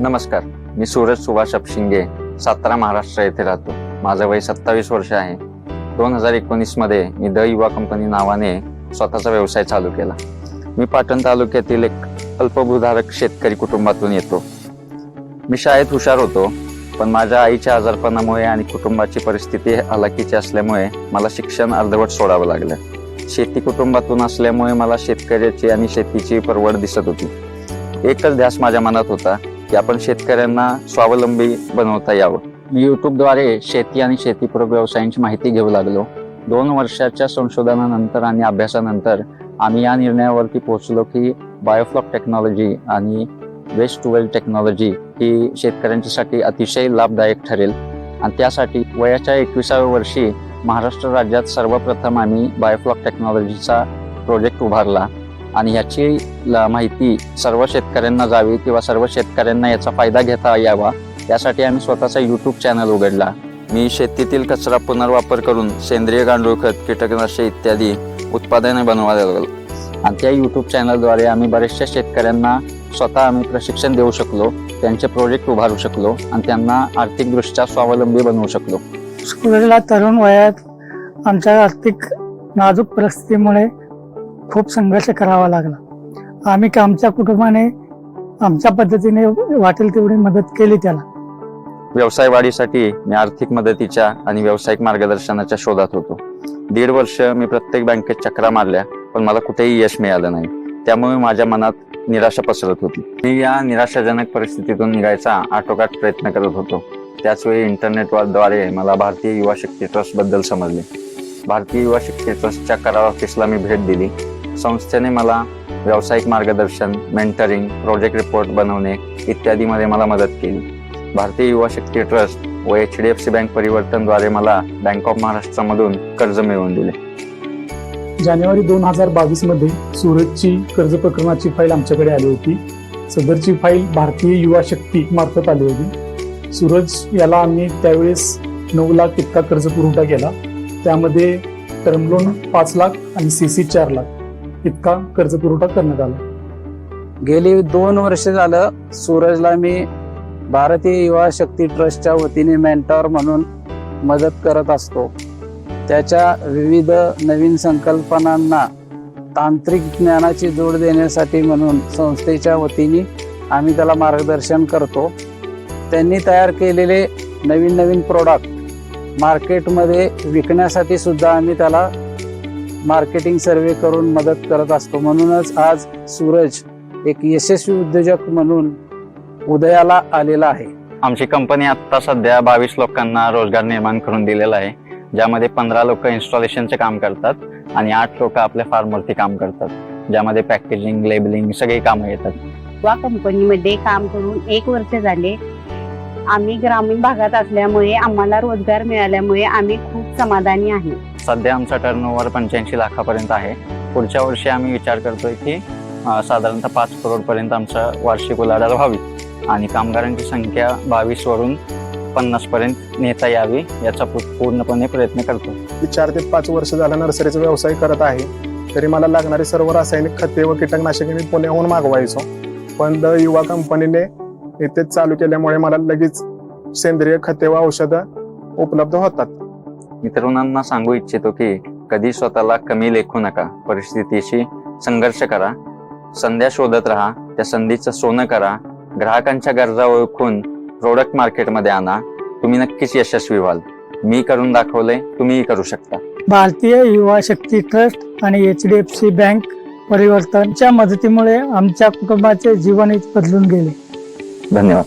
नमस्कार मी सूरज सुभाष अपशिंगे सातारा महाराष्ट्र येथे राहतो. माझं वय सत्तावीस वर्ष आहे. दोन हजार एकोणीसमध्ये मी द युवा कंपनी नावाने स्वतःचा व्यवसाय चालू केला. मी पाटण तालुक्यातील एक अल्पभूधारक शेतकरी कुटुंबातून येतो. मी शाळेत हुशार होतो पण माझ्या आईच्या आजारपणामुळे आणि कुटुंबाची परिस्थिती हलाखीची असल्यामुळे मला शिक्षण अर्धवट सोडावं लागलं. शेती कुटुंबातून असल्यामुळे मला शेतकऱ्याची आणि शेतीची परवड दिसत होती. एकच ध्यास माझ्या मनात होता की आपण शेतकऱ्यांना स्वावलंबी बनवता यावं. मी युट्यूबद्वारे शेती आणि शेतीपूरक व्यवसायांची माहिती घेऊ लागलो. दोन वर्षाच्या संशोधनानंतर आणि अभ्यासानंतर आम्ही या निर्णयावरती पोहोचलो की बायोफ्लॉक टेक्नॉलॉजी आणि वेस्ट टू वेल टेक्नॉलॉजी ही शेतकऱ्यांच्यासाठी अतिशय लाभदायक ठरेल. आणि त्यासाठी वयाच्या एकविसाव्या वर्षी महाराष्ट्र राज्यात सर्वप्रथम आम्ही बायोफ्लॉक टेक्नॉलॉजीचा प्रोजेक्ट उभारला. आणि याची माहिती सर्व शेतकऱ्यांना जावी किंवा सर्व शेतकऱ्यांना याचा फायदा घेता यावा यासाठी आम्ही स्वतःचा यूट्यूब चॅनल उघडला. मी शेतीतील कचरा पुनर्वापर करून सेंद्रिय गांडूळ खत कीटकनाशक इत्यादी उत्पादने बनवायला लागलो. आणि त्या यूट्यूब चॅनलद्वारे आम्ही बऱ्याचशा शेतकऱ्यांना स्वतः आम्ही प्रशिक्षण देऊ शकलो त्यांचे प्रोजेक्ट उभारू शकलो आणि त्यांना आर्थिकदृष्ट्या स्वावलंबी बनवू शकलो. स्कूलला तरुण वयात आमच्या आर्थिक नाजूक परिस्थितीमुळे खूप संघर्ष करावा लागला. आम्ही आमच्या कुटुंबाने आमच्या पद्धतीने वाटेल तेवढी मदत केली त्याला. व्यवसाय वाढीसाठी मी आर्थिक मदतीच्या आणि व्यावसायिक मार्गदर्शनाच्या शोधात होतो. दीड वर्ष मी प्रत्येक बँकेत चक्रा मारल्या पण मला कुठेही यश मिळालं नाही. त्यामुळे माझ्या मनात निराशा पसरत होती. मी या निराशाजनक परिस्थितीतून निघायचा आटोकाट प्रयत्न करत होतो. त्याचवेळी इंटरनेटद्वारे मला भारतीय युवा शक्ती ट्रस्टबद्दल समजले. भारतीय युवा शक्ती ट्रस्टच्या करार ऑफिसला मी भेट दिली. संस्थेने मला व्यावसायिक मार्गदर्शन मेंटरिंग प्रोजेक्ट रिपोर्ट बनवणे इत्यादीमध्ये मला मदत केली. भारतीय युवा शक्ती ट्रस्ट व H D F C bank परिवर्तनद्वारे मला बँक ऑफ महाराष्ट्रामधून कर्ज मिळवून दिले. जानेवारी दोन हजार बावीसमध्ये सुरतची कर्ज प्रकरणाची फाईल आमच्याकडे आली होती. सदरची फाईल भारतीय युवा शक्ती मार्फत आली होती. सूरज याला आम्ही त्यावेळेस नऊ लाख इतका कर्ज पुरवठा केला. त्यामध्ये टर्म लोन पाच लाख आणि सी सी चार लाख. इतका कर्ज पुरवठा करण्यात आला. गेली दोन वर्ष झालं सूरजला मी भारतीय युवा शक्ती ट्रस्टच्या वतीने मेंटॉर म्हणून मदत करत असतो. त्याच्या विविध नवीन संकल्पनांना तांत्रिक ज्ञानाची जोड देण्यासाठी म्हणून संस्थेच्या वतीने आम्ही त्याला मार्गदर्शन करतो. त्यांनी तयार केलेले नवीन नवीन प्रोडक्ट मार्केटमध्ये विकण्यासाठी सुद्धा आम्ही त्याला मार्केटिंग सर्वे करून मदत करत असतो. म्हणूनच आज सूरज एक यशस्वी उद्योजक म्हणून उदयाला आलेला आहे. आमची कंपनी आता सध्या बावीस लोकांना रोजगार निर्माण करून दिलेला आहे. ज्यामध्ये पंधरा लोक इन्स्टॉलेशनचे काम करतात आणि आठ लोक आपल्या फार्मवरती काम करतात. ज्यामध्ये पॅकेजिंग लेबलिंग सगळी कामं येतात. युवा कंपनीमध्ये काम करून एक वर्ष झाले. आम्ही ग्रामीण भागात असल्यामुळे आम्हाला रोजगार मिळाल्यामुळे आम्ही खूप समाधानी आहे. सध्या आमचा टर्नओव्हर पंच्याऐंशी लाखापर्यंत आहे. पुढच्या वर्षी आम्ही विचार करतोय की साधारणतः पाच करोडपर्यंत आमचा वार्षिक उलाढाल व्हावी. आणि कामगारांची संख्या बावीसवरून पन्नासपर्यंत नेता यावी याचा पूर्णपणे प्रयत्न करतो. मी चार ते पाच वर्ष झालं नर्सरीचा व्यवसाय करत आहे. तरी मला लागणारे सर्व रासायनिक खते व कीटकनाशके मी पुण्याहून मागवायचो. पण द युवा कंपनीने इथेच चालू केल्यामुळे मला लगेच सेंद्रिय खते व औषधं उपलब्ध होतात. मी तरुणांना सांगू इच्छितो की कधी स्वतःला कमी लेखू नका. परिस्थितीशी संघर्ष करा. संध्या शोधत राहा. त्या संधीचं सोनं करा. ग्राहकांच्या गरजा ओळखून प्रोडक्ट मार्केटमध्ये आणा. तुम्ही नक्कीच यशस्वी व्हाल. मी करून दाखवलंय तुम्हीही करू शकता. भारतीय युवा शक्ती ट्रस्ट आणि H D F C bank परिवर्तनच्या मदतीमुळे आमच्या कुटुंबाचे जीवनच बदलून गेले. धन्यवाद.